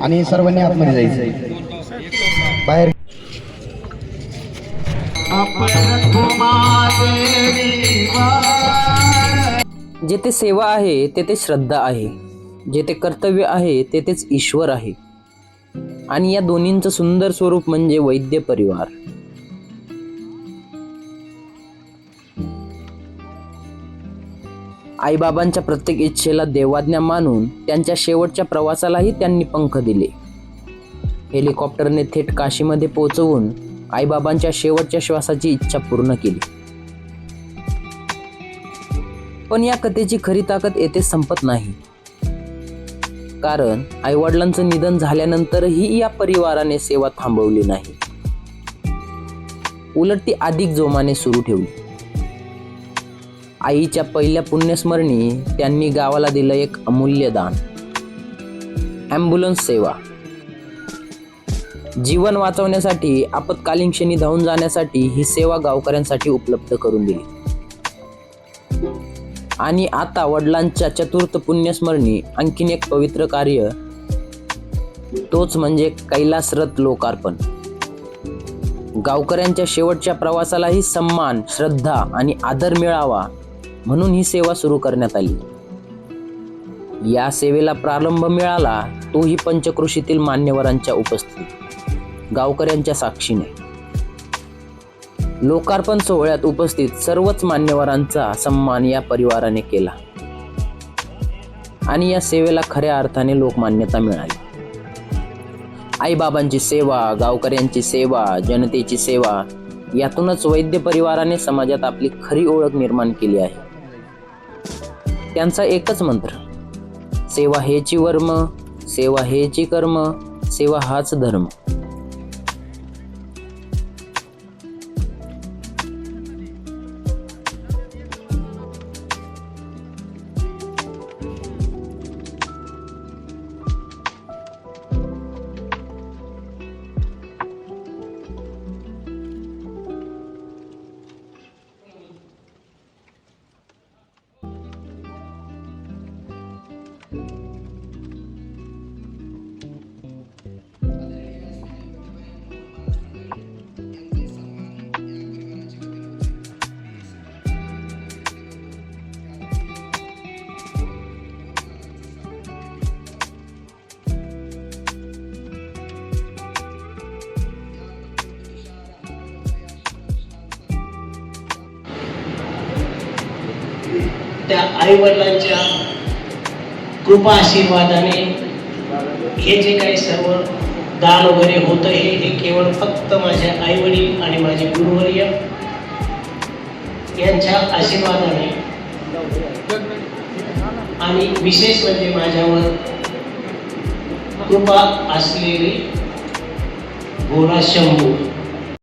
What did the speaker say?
आणि सर्वांनी आतमध्ये जायचं. बाहेर. जेथे सेवा आहे तेथे श्रद्धा आहे. जेथे कर्तव्य आहे तेथेच ईश्वर आहे. आणि या दोन्हींचं सुंदर स्वरूप म्हणजे वैद्य परिवार. आईबाबांच्या प्रत्येक इच्छेला देवाज्ञा मानून त्यांच्या शेवटच्या प्रवासालाही त्यांनी पंख दिले. हेलिकॉप्टरने थेट काशीमध्ये पोहोचवून आईबाबांच्या शेवटच्या श्वासाची इच्छा पूर्ण केली. पण या कथेची खरी ताकद येथे संपत नाही. कारण आईवडिलांचं निधन झाल्यानंतरही या परिवाराने सेवा थांबवली नाही. उलट ती अधिक जोमाने सुरू ठेवली. आईच्या पहिल्या पुण्यस्मरणी त्यांनी गावाला दिलं एक अमूल्य दान. ॲम्ब्युलन्स सेवा. जीवन वाचवण्यासाठी आपत्कालीन क्षणी धावून जाण्यासाठी ही सेवा गावकऱ्यांसाठी उपलब्ध करून दिली. आणि आता वडिलांच्या चतुर्थ पुण्यस्मरणी आणखीन एक पवित्र कार्य तोच म्हणजे कैलासरथ लोकार्पण. गावकऱ्यांच्या शेवटच्या प्रवासालाही सन्मान श्रद्धा आणि आदर मिळावा म्हणून ही सेवा सुरू करण्यात आली. या सेवेला प्रारंभ मिळाला तोही पंचकृषीतील मान्यवरांच्या उपस्थितीत गावकऱ्यांच्या साक्षीने. लोकार्पण सोहळ्यात उपस्थित सर्वच मान्यवरांचा सन्मान या परिवाराने केला. आणि या सेवेला खऱ्या अर्थाने लोकमान्यता मिळाली. आईबाबांची सेवा गावकऱ्यांची सेवा जनतेची सेवा यातूनच वैद्य परिवाराने समाजात आपली खरी ओळख निर्माण केली आहे. त्यांचा एकच मंत्र. सेवा हेची वर्म सेवा हेची कर्म सेवा हाच धर्म. त्या आईवडिलांच्या कृपा आशीर्वादाने हे जे काही सर्व दान वगैरे होतं हे हे केवळ फक्त माझ्या आईवडील आणि माझे गुरुवर्य यांच्या आशीर्वादाने आणि विशेष म्हणजे माझ्यावर कृपा असलेली गोरा शंभू.